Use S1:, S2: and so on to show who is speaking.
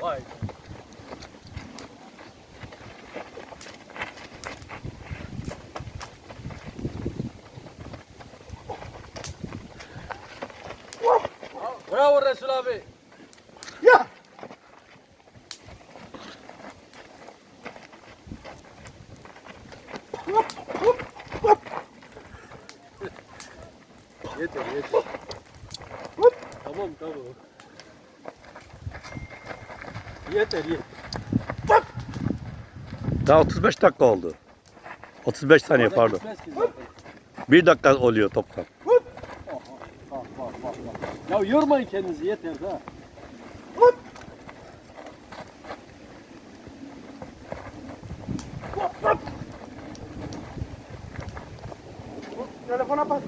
S1: Vay. Bravo Resul abi.
S2: Ya.
S1: yeter yeter. tamam tamam. Yeter yeter.
S3: Daha 35 dakika oldu. 35 saniye pardon. 1 dakika oluyor toplam.
S1: Bak bak bak bak. Ya yormayın kendinizi yeter ha.
S2: Telefona bas.